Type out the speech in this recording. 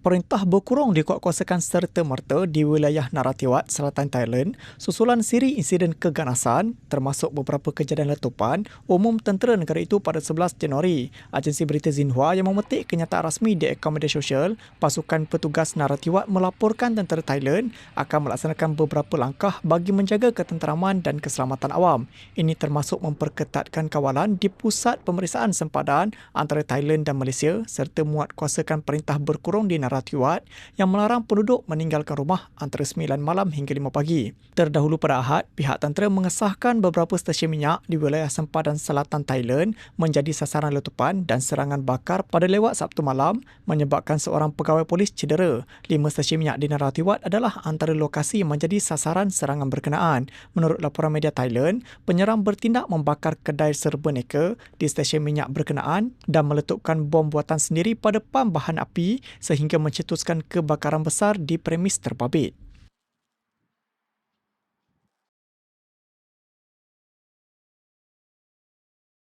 perintah berkurung dikuatkuasakan serta-merta di wilayah Naratiwat, Selatan Thailand susulan siri insiden keganasan termasuk beberapa kejadian letupan umum tentera negara itu pada 11 Januari. Agensi berita Xinhua yang memetik kenyataan rasmi di akaun media sosial, pasukan petugas Naratiwat melaporkan tentera Thailand akan melaksanakan beberapa langkah bagi menjaga ketenteraman dan keselamatan awam. Ini termasuk memperketatkan kawalan di pusat pemeriksaan sempadan antara Thailand dan Malaysia serta muat kuasakan perintah berkurung di Naratiwat Ratiwat yang melarang penduduk meninggalkan rumah antara 9 malam hingga 5 pagi. Terdahulu pada Ahad, pihak tentera mengesahkan beberapa stesen minyak di wilayah sempadan selatan Thailand menjadi sasaran letupan dan serangan bakar pada lewat Sabtu malam menyebabkan seorang pegawai polis cedera. Lima stesen minyak di Naratiwat adalah antara lokasi yang menjadi sasaran serangan berkenaan. Menurut laporan media Thailand, penyerang bertindak membakar kedai serba neka di stesen minyak berkenaan dan meletupkan bom buatan sendiri pada pam bahan api sehingga mencetuskan kebakaran besar di premis terbabit.